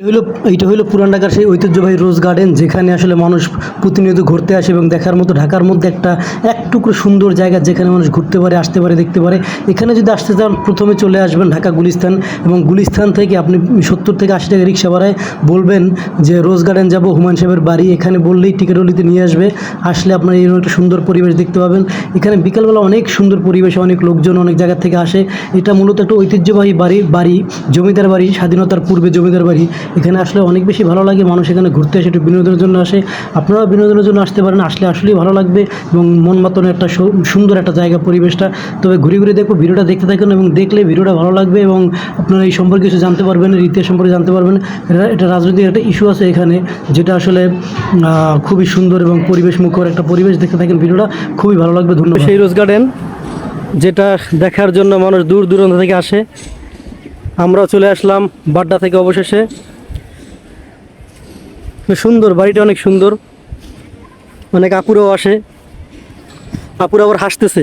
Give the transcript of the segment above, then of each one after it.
হইল এইটা হইল পুরান ঢাকার সেই ঐতিহ্যবাহী রোজ গার্ডেন, যেখানে আসলে মানুষ প্রতিনিয়ত ঘুরতে আসে এবং দেখার মতো ঢাকার মধ্যে একটা, এক টুকরো সুন্দর জায়গা যেখানে মানুষ ঘুরতে পারে, আসতে পারে, দেখতে পারে। এখানে যদি আসতে চান, প্রথমে চলে আসবেন ঢাকা গুলিস্তান এবং গুলিস্তান থেকে আপনি সত্তর থেকে আশি টাকা রিক্সা ভাড়ায় বলবেন যে, রোজ গার্ডেন যাব, হুমায়ুন সাহেবের বাড়ি। এখানে বললেই টিকিটলিতে নিয়ে আসবে। আসলে আপনার এরকম একটা সুন্দর পরিবেশ দেখতে পাবেন। এখানে বিকালবেলা অনেক সুন্দর পরিবেশ অনেক লোকজন অনেক জায়গা থেকে আসে। এটা মূলত একটা ঐতিহ্যবাহী বাড়ি বাড়ি, জমিদার বাড়ি, স্বাধীনতার পূর্বে জমিদার বাড়ি। এখানে আসলে অনেক বেশি ভালো লাগে, মানুষ এখানে ঘুরতে আসে, একটু বিনোদনের জন্য আসে। আপনারাও বিনোদনের জন্য আসতে পারেন, আসলে আসলেই ভালো লাগবে এবং মন মাতন একটা সুন্দর একটা জায়গা, পরিবেশটা। তবে ঘুরে ঘুরে দেখব, ভিডিওটা দেখতে থাকেন এবং দেখলে ভিডিওটা ভালো লাগবে এবং আপনারা এই সম্পর্কে কিছু জানতে পারবেন ইতিহাস সম্পর্কে জানতে পারবেন। এটা রাজনৈতিক একটা ইস্যু আছে এখানে, যেটা আসলে খুবই সুন্দর এবং পরিবেশ মুখর একটা পরিবেশ। দেখতে থাকেন ভিডিওটা, খুবই ভালো লাগবে, ধন্যবাদ। সেই রোজ গার্ডেন যেটা দেখার জন্য মানুষ দূর দূরান্ত থেকে আসে। আমরা চলে আসলাম, বাড্ডা থেকে অবশেষে। সুন্দর, বাড়িটা অনেক সুন্দর। অনেক আপুরাও আসে। আপুরা আবার হাসতেছে।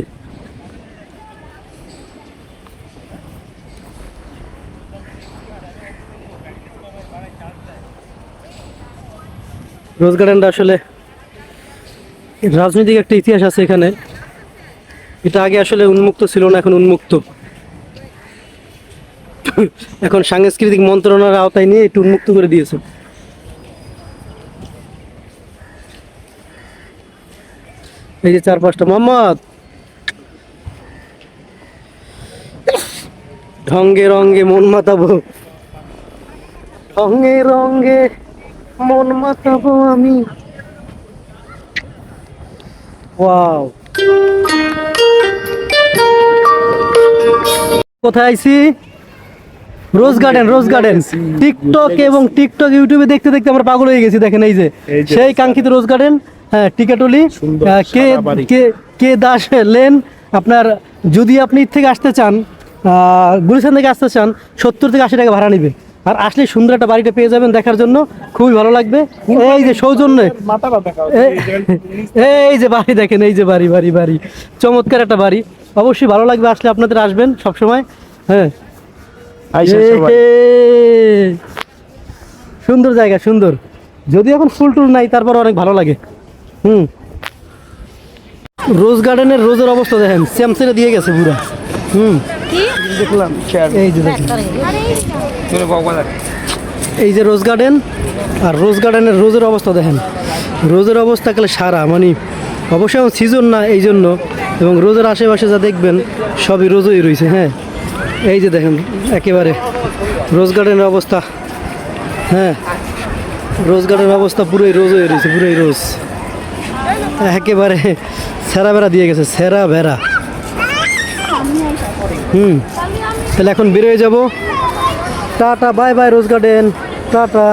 রোজ গার্ডেনটা আসলে রাজনৈতিক একটা ইতিহাস আছে এখানে। এটা আগে আসলে উন্মুক্ত ছিল না, এখন উন্মুক্ত। এখন সাংস্কৃতিক মন্ত্রণালয়ের আওতায় নিয়ে একটু উন্মুক্ত করে দিয়েছে। এই যে চার পাঁচটা মোহাম্মদ। ঢঙ্গে রঙ্গে মন মাতাবো। ঢঙ্গে রঙ্গে মন মাতাবো আমি। ওয়াও। কোথায় আইছি rose garden rose garden. TikTok এবং টিকটক ইউটিউবে দেখতে দেখতে আমরা পাগল হয়ে গেছি দেখেন এই যে। সেই কাঙ্ক্ষিত রোজ গার্ডেন। টিকাটলি সুন্দর আহ, কে কে কে দাস লেন আপনার যদি আপনি থেকে আসতে চান গুলিস্তান থেকে আসতে চান সত্তর থেকে আশি টাকা ভাড়া নেবে। আর আসলে সুন্দর একটা বাড়িটা পেয়ে যাবেন দেখার জন্য খুবই ভালো লাগবে। এই যে সৌজন্যে। এই যে বাড়ি দেখেন এই যে বাড়ি বাড়ি বাড়ি। চমৎকার একটা বাড়ি। অবশ্যই ভালো লাগবে আসলে আপনাদের আসবেন সব সময় হ্যাঁ সুন্দর জায়গা সুন্দর। যদি এখন ফুল টুল নাই তারপর অনেক ভালো লাগে। হুম। রোজ গার্ডেনের রোজের অবস্থা দেখেন স্যামসেরে দিয়ে গেছে পুরো। হুম। দেখলাম এই যে এই যে। রোজ গার্ডেন আর রোজ গার্ডেনের রোজের অবস্থা দেখেন। রোজের অবস্থা গেলে সারা মানে অবশ্যই সিজন না এই জন্য এবং রোজের আশেপাশে যা দেখবেন সবই রোজই রয়েছে হ্যাঁ। এই যে দেখেন একেবারে রোজ গার্ডেনের অবস্থা হ্যাঁ। রোজ গার্ডেনের অবস্থা পুরোই রোজ হয়ে রয়েছে পুরোই রোজ। একেবারে সেরা বেড়া দিয়ে গেছে, সেরা বেড়া। হুম, তাহলে এখন বেরোয় যাব। Tata, bye bye, rose garden, tata.